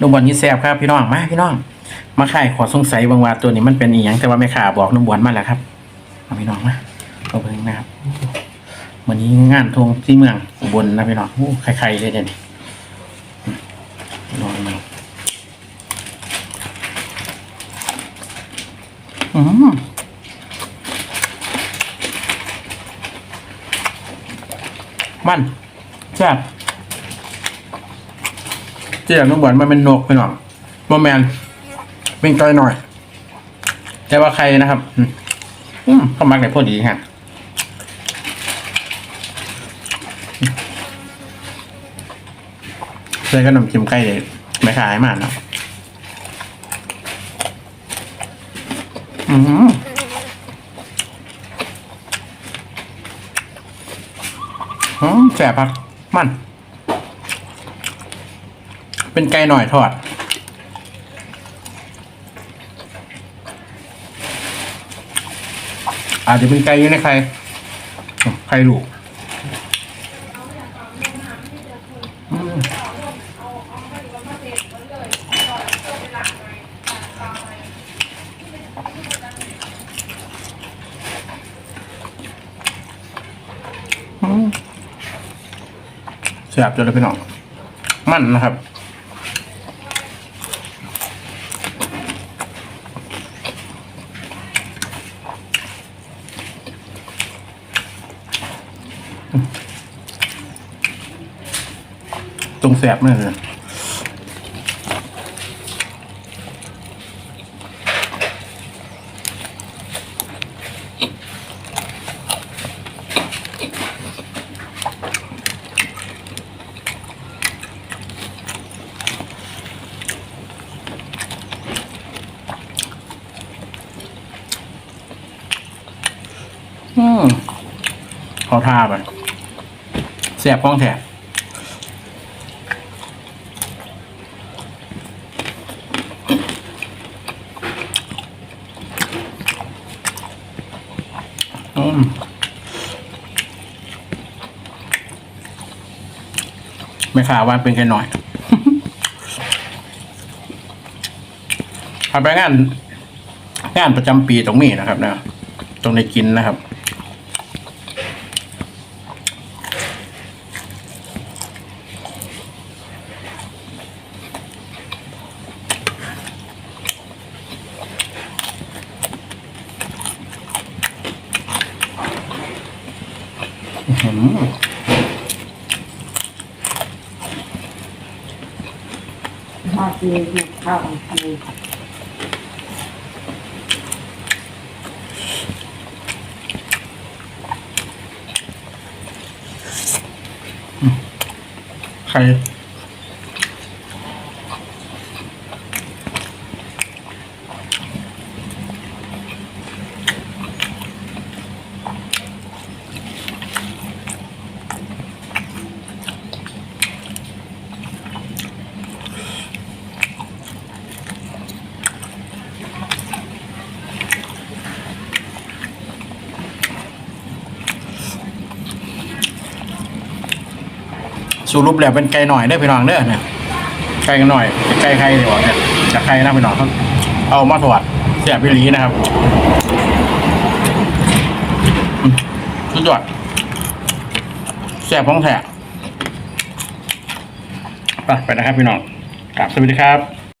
นุ่มบอลนี่แซ่บครับพี่น้องมาพี่น้อง มาขายขอสงสัยบางว่าตัวนี้มันเป็นอีหยังแต่ว่าไม่ข่าบอกนุ่มบอลมาแล้วครับมาพี่น้องมาเอาเพิ่งนะครับวันนี้งานทวงที่เมืองอุบลนะพี่น้องโอ้ใครๆเลยเดี๋ยวนี้อืมลองมาอืมมันแซ่บ เจียนุ่มบอลมันเป็นนกไปหน่อยโมแมนเป็นไกลหน่อย แต่ว่าใครนะครับ อืมอืมเข้ามาในพอดีฮะใส่ขนมจิ้มไก่เลยไม่ขายมากนะอืมอืมแสบครับมัน เป็นไก่หน่อยทอด อาจจะเป็นไก่อยู่ในไข่ไข่ลูกแซ่บจนเลยพี่น้อง มันนะครับ ตรงแสบมากเลยอืมเขาทาไป แสบป้องแถบอืมไม่ข่าวว่าเป็นแค่หน่อยทำไปงาน งานประจำปีตรงนี้นะครับนะ ตรงในกินนะครับ อืมาเจอถูกข้าวเจอใคร สรุปแล้วเป็นไก่หน่อยได้อพี่น้องเด้อเนี่ยไก่หน่อยไก่ใครเดี๋ยวเนี่ยจากใครนะพี่น้องครับเอามาถวดเสียบไปลีนะครับสุดยอดแซ่บของแท้ไปไปนะครับพี่น้องกลับสวัสดีครับ